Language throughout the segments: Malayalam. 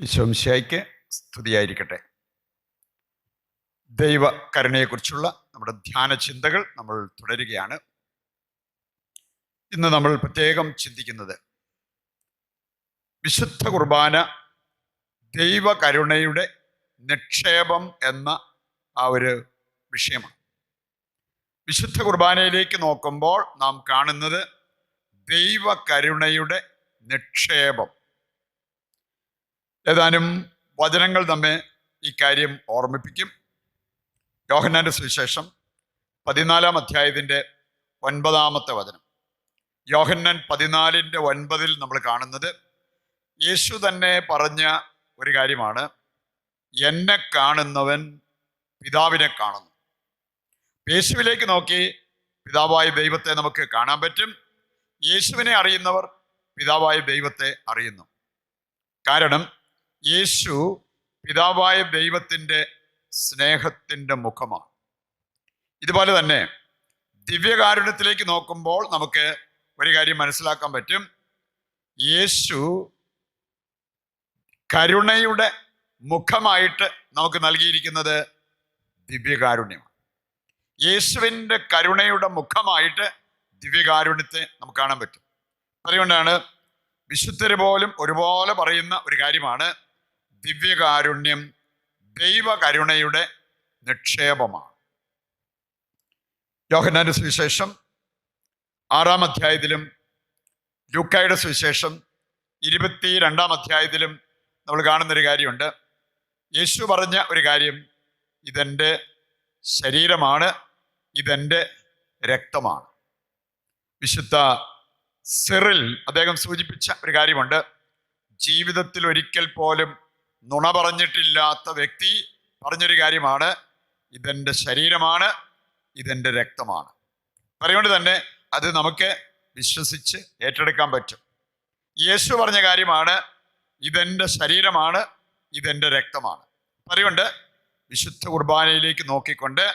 ഈശോംശായിക്ക് സ്തുതിയായിരിക്കട്ടെ. ദൈവ കരുണയെക്കുറിച്ചുള്ള നമ്മുടെ ധ്യാന ചിന്തകൾ നമ്മൾ തുടരുകയാണ്. ഇന്ന് നമ്മൾ പ്രത്യേകം ചിന്തിക്കുന്നത് വിശുദ്ധ കുർബാന ദൈവ കരുണയുടെ നിക്ഷേപം എന്ന ആ ഒരു വിഷയമാണ്. വിശുദ്ധ കുർബാനയിലേക്ക് നോക്കുമ്പോൾ നാം കാണുന്നത് ദൈവ കരുണയുടെ നിക്ഷേപം. ഏതാനും വചനങ്ങൾ നമ്മെ ഈ കാര്യം ഓർമ്മിപ്പിക്കും. യോഹന്നാന്റെ സുവിശേഷം പതിനാലാം അധ്യായത്തിന്റെ ഒൻപതാമത്തെ വചനം. യോഹന്നാൻ പതിനാലിന്റെ ഒൻപതിൽ നമ്മൾ കാണുന്നത് യേശു തന്നെ പറഞ്ഞ ഒരു കാര്യമാണ്. എന്നെ കാണുന്നവൻ പിതാവിനെ കാണുന്നു. യേശുവിലേക്ക് നോക്കി പിതാവായ ദൈവത്തെ നമുക്ക് കാണാൻ പറ്റും. യേശുവിനെ അറിയുന്നവർ പിതാവായ ദൈവത്തെ അറിയുന്നു. കാരണം യേശു പിതാവായ ദൈവത്തിന്റെ സ്നേഹത്തിന്റെ മുഖമാണ്. ഇതുപോലെ തന്നെ ദിവ്യകാരുണ്യത്തിലേക്ക് നോക്കുമ്പോൾ നമുക്ക് ഒരു കാര്യം മനസ്സിലാക്കാൻ പറ്റും. യേശു കരുണയുടെ മുഖമായിട്ട് നമുക്ക് നൽകിയിരിക്കുന്നത് ദിവ്യകാരുണ്യമാണ്. യേശുവിന്റെ കരുണയുടെ മുഖമായിട്ട് ദിവ്യകാരുണ്യത്തെ നമുക്ക് കാണാൻ പറ്റും. അതുകൊണ്ടാണ് വിശുദ്ധര് പോലും ഒരുപോലെ പറയുന്ന ഒരു കാര്യമാണ്. ദിവ്യകാരുണ്യം ദൈവകരുണയുടെ നിക്ഷേപമാണ്. യോഹനാന്റെ സുവിശേഷം ആറാം അധ്യായത്തിലും ലൂക്കായുടെ സുവിശേഷം ഇരുപത്തി രണ്ടാം അധ്യായത്തിലും നമ്മൾ കാണുന്നൊരു കാര്യമുണ്ട്. യേശു പറഞ്ഞ ഒരു കാര്യം ഇതെന്റെ ശരീരമാണ് ഇതെന്റെ രക്തമാണ്. വിശുദ്ധ സിറിൽ അദ്ദേഹം സൂചിപ്പിച്ച ഒരു കാര്യമുണ്ട്. ജീവിതത്തിൽ ഒരിക്കൽ പോലും നുണ പറഞ്ഞിട്ടില്ലാത്ത വ്യക്തി പറഞ്ഞൊരു കാര്യമാണ്. ഇതെന്റെ ശരീരമാണ് ഇതെന്റെ രക്തമാണ്. അതുകൊണ്ട് തന്നെ അത് നമുക്ക് വിശ്വസിച്ച് ഏറ്റെടുക്കാൻ പറ്റും. യേശു പറഞ്ഞ കാര്യമാണ് ഇതെന്റെ ശരീരമാണ് ഇതെന്റെ രക്തമാണ്. അതുകൊണ്ട് വിശുദ്ധ കുർബാനയിലേക്ക് നോക്കിക്കൊണ്ട്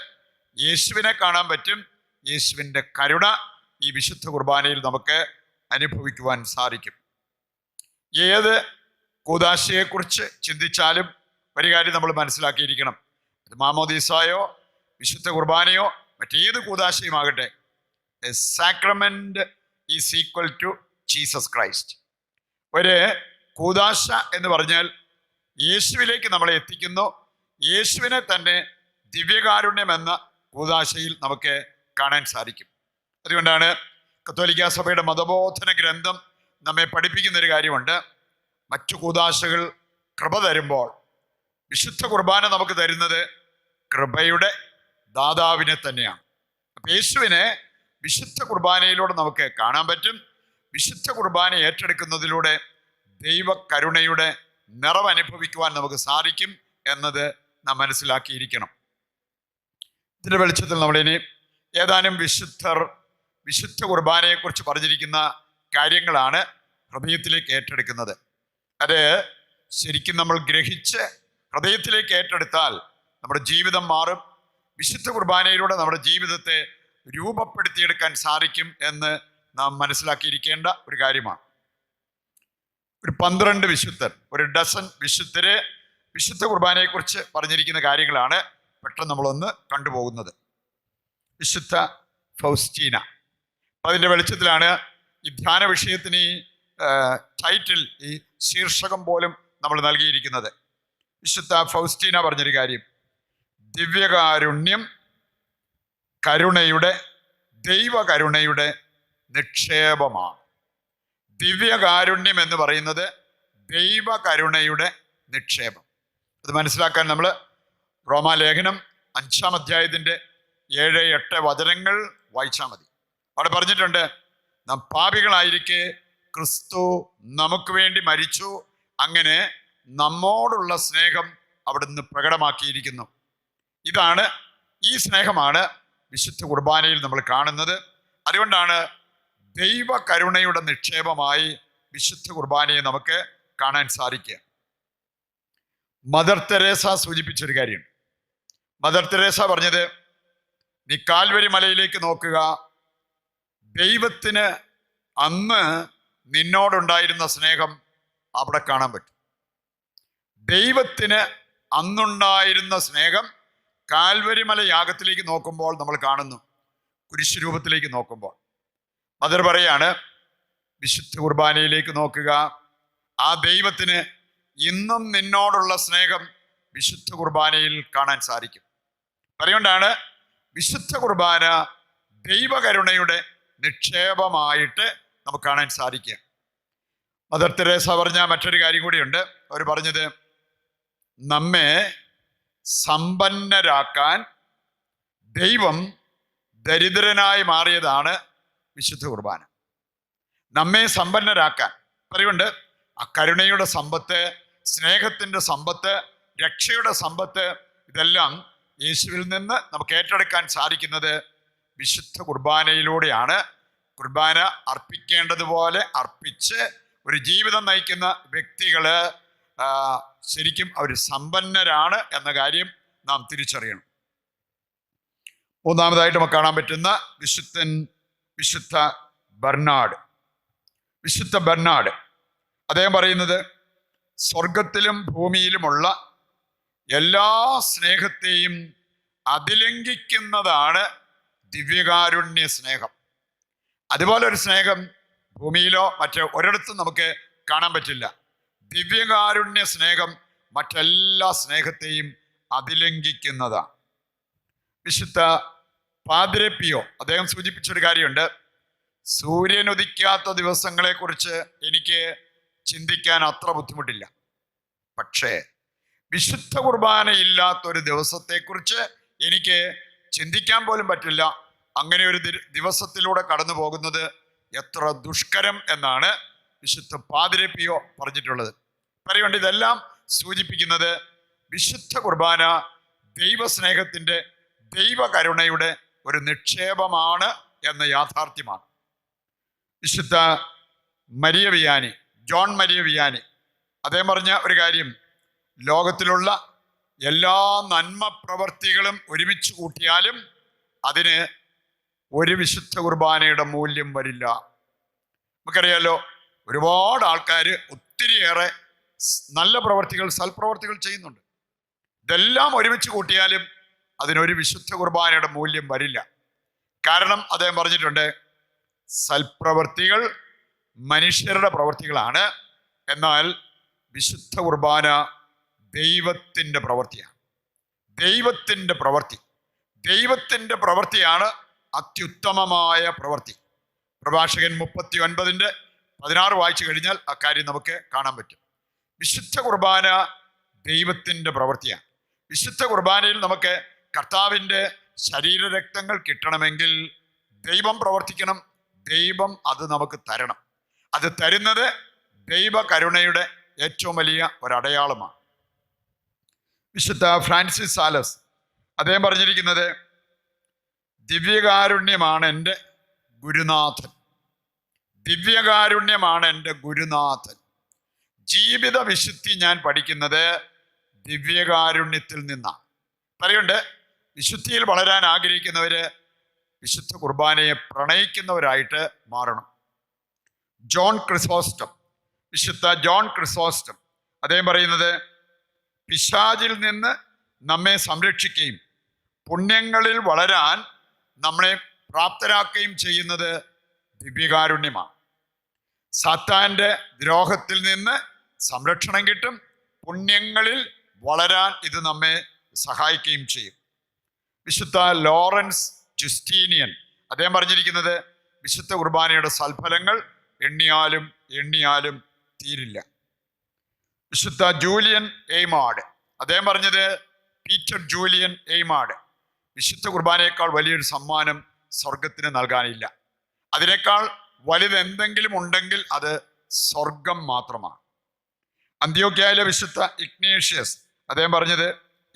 യേശുവിനെ കാണാൻ പറ്റും. യേശുവിന്റെ കരുണ ഈ വിശുദ്ധ കുർബാനയിൽ നമുക്ക് അനുഭവിക്കുവാൻ സാധിക്കും. ഏത് കൂതാശയെക്കുറിച്ച് ചിന്തിച്ചാലും ഒരു കാര്യം നമ്മൾ മനസ്സിലാക്കിയിരിക്കണം. അത് മാമോദീസായോ വിശുദ്ധ കുർബാനയോ മറ്റേത് കൂതാശയുമാകട്ടെ a sacrament is equal to Jesus Christ ഒരു കൂതാശ എന്ന് പറഞ്ഞാൽ യേശുവിലേക്ക് നമ്മളെ എത്തിക്കുന്നു. യേശുവിനെ തന്നെ ദിവ്യകാരുണ്യം എന്ന കൂതാശയിൽ നമുക്ക് കാണാൻ സാധിക്കും. അതുകൊണ്ടാണ് കത്തോലിക്ക സഭയുടെ മതബോധന ഗ്രന്ഥം നമ്മെ പഠിപ്പിക്കുന്ന ഒരു കാര്യമുണ്ട്. മറ്റു കൂതാശകൾ കൃപ തരുമ്പോൾ വിശുദ്ധ കുർബാന നമുക്ക് തരുന്നത് കൃപയുടെ ദാതാവിനെ തന്നെയാണ്. അപ്പം യേശുവിനെ വിശുദ്ധ കുർബാനയിലൂടെ നമുക്ക് കാണാൻ പറ്റും. വിശുദ്ധ കുർബാന ഏറ്റെടുക്കുന്നതിലൂടെ ദൈവ കരുണയുടെ നിറവ് അനുഭവിക്കുവാൻ നമുക്ക് സാധിക്കും എന്നത് നാം മനസ്സിലാക്കിയിരിക്കണം. ഇതിന്റെ വെളിച്ചത്തിൽ നമ്മളിനി ഏതാനും വിശുദ്ധർ വിശുദ്ധ കുർബാനയെക്കുറിച്ച് പറഞ്ഞിരിക്കുന്ന കാര്യങ്ങളാണ് ഹൃദയത്തിലേക്ക് ഏറ്റെടുക്കുന്നത്. അത് ശരിക്കും നമ്മൾ ഗ്രഹിച്ച് ഹൃദയത്തിലേക്ക് ഏറ്റെടുത്താൽ നമ്മുടെ ജീവിതം മാറും. വിശുദ്ധ കുർബാനയിലൂടെ നമ്മുടെ ജീവിതത്തെ രൂപപ്പെടുത്തിയെടുക്കാൻ സാധിക്കും എന്ന് നാം മനസ്സിലാക്കിയിരിക്കേണ്ട ഒരു കാര്യമാണ്. ഒരു പന്ത്രണ്ട് വിശുദ്ധർ ഒരു ഡസൺ വിശുദ്ധര് വിശുദ്ധ കുർബാനയെക്കുറിച്ച് പറഞ്ഞിരിക്കുന്ന കാര്യങ്ങളാണ് പെട്ടെന്ന് നമ്മളൊന്ന് കണ്ടുപോകുന്നത്. വിശുദ്ധ ഫൗസ്റ്റീന. അതിന്റെ വെളിച്ചത്തിലാണ് ഈ ധ്യാന വിഷയത്തിന് ടൈറ്റിൽ ഈ ശീർഷകം പോലും നമ്മൾ നൽകിയിരിക്കുന്നത്. വിശുദ്ധ ഫൗസ്റ്റീന പറഞ്ഞൊരു കാര്യം. ദിവ്യകാരുണ്യം കരുണയുടെ ദൈവകരുണയുടെ നിക്ഷേപമാണ്. ദിവ്യകാരുണ്യം എന്ന് പറയുന്നത് ദൈവകരുണയുടെ നിക്ഷേപം. അത് മനസ്സിലാക്കാൻ നമ്മൾ റോമാലേഖനം അഞ്ചാം അധ്യായത്തിന്റെ ഏഴ് എട്ട് വചനങ്ങൾ വായിച്ചാൽ മതി. അവിടെ പറഞ്ഞിട്ടുണ്ട് നാം പാപികളായിരിക്കെ ക്രിസ്തു നമുക്ക് വേണ്ടി മരിച്ചു. അങ്ങനെ നമ്മോടുള്ള സ്നേഹം അവിടുന്ന് പ്രകടമാക്കിയിരിക്കുന്നു. ഇതാണ് ഈ സ്നേഹമാണ് വിശുദ്ധ കുർബാനയിൽ നമ്മൾ കാണുന്നത്. അതുകൊണ്ടാണ് ദൈവ കരുണയുടെ നിക്ഷേപമായി വിശുദ്ധ കുർബാനയെ നമുക്ക് കാണാൻ സാധിക്കുക. മദർ തെരേസ സൂചിപ്പിച്ചൊരു കാര്യം. മദർ തെരേസ പറഞ്ഞത് നീ കാൽവരി മലയിലേക്ക് നോക്കുക. ദൈവത്തിന് അന്ന് നിന്നോടുണ്ടായിരുന്ന സ്നേഹം അവിടെ കാണാൻ പറ്റും. ദൈവത്തിന് അന്നുണ്ടായിരുന്ന സ്നേഹം കാൽവരിമല യാഗത്തിലേക്ക് നോക്കുമ്പോൾ നമ്മൾ കാണുന്നു. കുരിശ് രൂപത്തിലേക്ക് നോക്കുമ്പോൾ. മദർ പറയാണ് വിശുദ്ധ കുർബാനയിലേക്ക് നോക്കുക. ആ ദൈവത്തിന് ഇന്നും നിന്നോടുള്ള സ്നേഹം വിശുദ്ധ കുർബാനയിൽ കാണാൻ സാധിക്കും. പറയുകൊണ്ടാണ് വിശുദ്ധ കുർബാന ദൈവകരുണയുടെ നിക്ഷേപമായിട്ട് നമുക്ക് കാണാൻ സാധിക്കുക മദർ തെരേസ പറഞ്ഞ മറ്റൊരു കാര്യം കൂടിയുണ്ട്. അവർ പറഞ്ഞത് നമ്മെ സമ്പന്നരാക്കാൻ ദൈവം ദരിദ്രനായി മാറിയതാണ് വിശുദ്ധ കുർബാന. നമ്മെ സമ്പന്നരാക്കാൻ. പറയുകൊണ്ട് ആ കരുണയുടെ സമ്പത്ത് സ്നേഹത്തിന്റെ സമ്പത്ത് രക്ഷയുടെ സമ്പത്ത് ഇതെല്ലാം യേശുവിൽ നിന്ന് നമുക്ക് ഏറ്റെടുക്കാൻ സാധിക്കുന്നത് വിശുദ്ധ കുർബാനയിലൂടെയാണ്. കുർബാന അർപ്പിക്കേണ്ടതുപോലെ അർപ്പിച്ച് ഒരു ജീവിതം നയിക്കുന്ന വ്യക്തികൾ ശരിക്കും അവർ സമ്പന്നരാണ് എന്ന കാര്യം നാം തിരിച്ചറിയണം. മൂന്നാമതായിട്ട് നമുക്ക് കാണാൻ പറ്റുന്ന വിശുദ്ധൻ വിശുദ്ധ ബർണാഡ്. വിശുദ്ധ ബർണാഡ്. അദ്ദേഹം പറയുന്നത് സ്വർഗത്തിലും ഭൂമിയിലുമുള്ള എല്ലാ സ്നേഹത്തെയും അതിലംഘിക്കുന്നതാണ് ദിവ്യകാരുണ്യ സ്നേഹം. അതുപോലെ ഒരു സ്നേഹം ഭൂമിയിലോ മറ്റോ ഒരിടത്തും നമുക്ക് കാണാൻ പറ്റില്ല. ദിവ്യകാരുണ്യ സ്നേഹം മറ്റെല്ലാ സ്നേഹത്തെയും അതിലംഘിക്കുന്നതാണ് വിശുദ്ധ പാതിരപ്പിയോ അദ്ദേഹം സൂചിപ്പിച്ചൊരു കാര്യമുണ്ട്. സൂര്യൻ ഉദിക്കാത്ത ദിവസങ്ങളെക്കുറിച്ച് എനിക്ക് ചിന്തിക്കാൻ അത്ര ബുദ്ധിമുട്ടില്ല. പക്ഷേ വിശുദ്ധ കുർബാന ഇല്ലാത്ത ഒരു ദിവസത്തെക്കുറിച്ച് എനിക്ക് ചിന്തിക്കാൻ പോലും പറ്റില്ല. അങ്ങനെ ഒരു ദിവസത്തിലൂടെ കടന്നു പോകുന്നത് എത്ര ദുഷ്കരം എന്നാണ് വിശുദ്ധ പാതിരപ്പിയോ പറഞ്ഞിട്ടുള്ളത്. പറയുകൊണ്ട് ഇതെല്ലാം സൂചിപ്പിക്കുന്നത് വിശുദ്ധ കുർബാന ദൈവസ്നേഹത്തിന്റെ ദൈവകരുണയുടെ ഒരു നിക്ഷേപമാണ് എന്ന യാഥാർത്ഥ്യമാണ്. വിശുദ്ധ Maria Vianney John Maria Vianney അദ്ദേഹം പറഞ്ഞ ഒരു കാര്യം ലോകത്തിലുള്ള എല്ലാ നന്മ പ്രവർത്തികളും ഒരുമിച്ച് കൂട്ടിയാലും അതിന് ഒരു വിശുദ്ധ കുർബാനയുടെ മൂല്യം വരില്ല. നമുക്കറിയാലോ ഒരുപാട് ആൾക്കാർ ഒത്തിരിയേറെ നല്ല പ്രവർത്തികൾ സൽപ്രവർത്തികൾ ചെയ്യുന്നുണ്ട്. ഇതെല്ലാം ഒരുമിച്ച് കൂട്ടിയാലും അതിനൊരു വിശുദ്ധ കുർബാനയുടെ മൂല്യം വരില്ല. കാരണം അദ്ദേഹം പറഞ്ഞിട്ടുണ്ട് സൽപ്രവർത്തികൾ മനുഷ്യരുടെ പ്രവർത്തികളാണ്. എന്നാൽ വിശുദ്ധ കുർബാന ദൈവത്തിന്റെ പ്രവൃത്തിയാണ് ദൈവത്തിന്റെ പ്രവൃത്തി ദൈവത്തിന്റെ പ്രവൃത്തിയാണ് അത്യുത്തമമായ പ്രവൃത്തി. പ്രഭാഷകൻ മുപ്പത്തി ഒൻപതിന്റെ പതിനാറ് വായിച്ചു കഴിഞ്ഞാൽ അക്കാര്യം നമുക്ക് കാണാൻ പറ്റും. വിശുദ്ധ കുർബാന ദൈവത്തിന്റെ പ്രവൃത്തിയാണ്. വിശുദ്ധ കുർബാനയിൽ നമുക്ക് കർത്താവിന്റെ ശരീരരക്തങ്ങൾ കിട്ടണമെങ്കിൽ ദൈവം പ്രവർത്തിക്കണം ദൈവം അത് നമുക്ക് തരണം. അത് തരുന്നത് ദൈവ കരുണയുടെ ഏറ്റവും വലിയ ഒരടയാളമാണ്. വിശുദ്ധ ഫ്രാൻസിസ് സാലസ് അദ്ദേഹം പറഞ്ഞിരിക്കുന്നത് ദിവ്യകാരുണ്യമാണ് എന്റെ ഗുരുനാഥൻ. ദിവ്യകാരുണ്യമാണ് എന്റെ ഗുരുനാഥൻ. ജീവിത വിശുദ്ധി ഞാൻ പഠിക്കുന്നത് ദിവ്യകാരുണ്യത്തിൽ നിന്നാണ്. പറയുണ്ട് വിശുദ്ധിയിൽ വളരാൻ ആഗ്രഹിക്കുന്നവര് വിശുദ്ധ കുർബാനയെ പ്രണയിക്കുന്നവരായിട്ട് മാറണം. ജോൺ ക്രിസോസ്റ്റം വിശുദ്ധ ജോൺ ക്രിസോസ്റ്റം അദ്ദേഹം പറയുന്നത് പിശാചിൽ നിന്ന് നമ്മെ സംരക്ഷിക്കുകയും പുണ്യങ്ങളിൽ വളരാൻ നമ്മളെ പ്രാപ്തരാക്കുകയും ചെയ്യുന്നത് ദിവ്യകാരുണ്യമാണ്. സത്താന്റെ ദ്രോഹത്തിൽ നിന്ന് സംരക്ഷണം കിട്ടും പുണ്യങ്ങളിൽ വളരാൻ ഇത് നമ്മെ സഹായിക്കുകയും ചെയ്യും. വിശുദ്ധ ലോറൻസ് ജുസ്റ്റീനിയൻ അദ്ദേഹം പറഞ്ഞിരിക്കുന്നത് വിശുദ്ധ കുർബാനയുടെ സൽഫലങ്ങൾ എണ്ണിയാലും എണ്ണിയാലും തീരില്ല. വിശുദ്ധ ജൂലിയൻ എയ്മാഡ് അദ്ദേഹം പറഞ്ഞത് പീറ്റർ ജൂലിയൻ എയ്മാഡ് വിശുദ്ധ കുർബാനയേക്കാൾ വലിയൊരു സമ്മാനം സ്വർഗത്തിന് നൽകാനില്ല. അതിനേക്കാൾ വലുത് എന്തെങ്കിലും ഉണ്ടെങ്കിൽ അത് സ്വർഗം മാത്രമാണ്. അന്ത്യോക്യായിലെ വിശുദ്ധ ഇഗ്നേഷ്യസ് അദ്ദേഹം പറഞ്ഞത്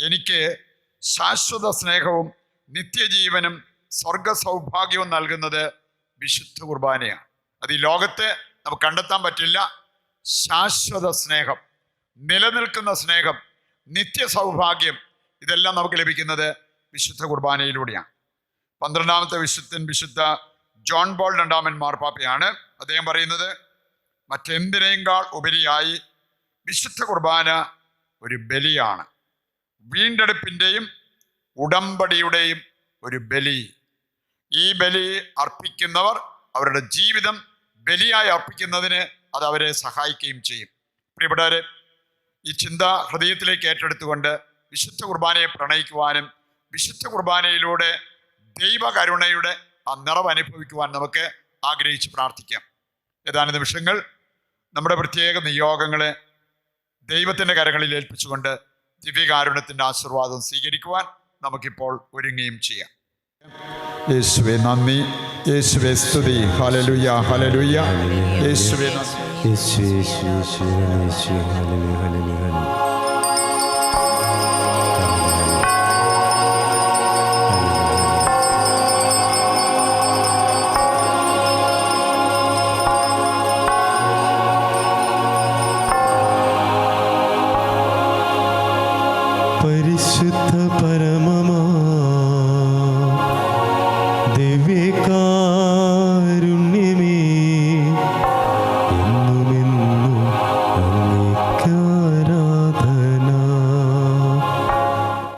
എനിക്ക് ശാശ്വത സ്നേഹവും നിത്യജീവനും സ്വർഗ സൗഭാഗ്യവും നൽകുന്നത് വിശുദ്ധ കുർബാനയാണ്. അത് ഈ ലോകത്തെ നമുക്ക് കണ്ടെത്താൻ പറ്റില്ല. ശാശ്വത സ്നേഹം നിലനിൽക്കുന്ന സ്നേഹം നിത്യ സൗഭാഗ്യം ഇതെല്ലാം നമുക്ക് ലഭിക്കുന്നത് വിശുദ്ധ കുർബാനയിലൂടെയാണ്. പന്ത്രണ്ടാമത്തെ വിശുദ്ധൻ വിശുദ്ധ ജോൺ ബോൾ രണ്ടാമൻ മാർപ്പാപ്പയാണ്. അദ്ദേഹം പറയുന്നത് മറ്റെന്തിനേക്കാൾ ഉപരിയായി വിശുദ്ധ കുർബാന ഒരു ബലിയാണ്. വീണ്ടെടുപ്പിന്റെയും ഉടമ്പടിയുടെയും ഒരു ബലി. ഈ ബലി അർപ്പിക്കുന്നവർ അവരുടെ ജീവിതം ബലിയായി അർപ്പിക്കുന്നതിന് അത് അവരെ സഹായിക്കുകയും ചെയ്യും. പ്രിയപ്പെട്ടവരെ ഈ ചിന്ത ഹൃദയത്തിലേക്ക് ഏറ്റെടുത്തുകൊണ്ട് വിശുദ്ധ കുർബാനയെ പ്രണയിക്കുവാനും വിശുദ്ധ കുർബാനയിലൂടെ ദൈവകരുണയുടെ ആ നിറവ് അനുഭവിക്കുവാൻ നമുക്ക് ആഗ്രഹിച്ച് പ്രാർത്ഥിക്കാം. ഏതാനും നിമിഷങ്ങൾ നമ്മുടെ പ്രത്യേക നിയോഗങ്ങളെ ദൈവത്തിന്റെ കരങ്ങളിൽ ഏൽപ്പിച്ചുകൊണ്ട് ദിവ്യകാരുണ്യത്തിന്റെ ആശീർവാദം സ്വീകരിക്കുവാൻ നമുക്കിപ്പോൾ ഒരുങ്ങുകയും ചെയ്യാം. യേശുവെ നന്ദി. യേശുവെ സ്തുതി. ഹലലുയ ഹലലുയ യേശു യേശു യേശു ഹലലു ഹല്ലേലൂയ ഹല്ലേലൂയ. Tapa.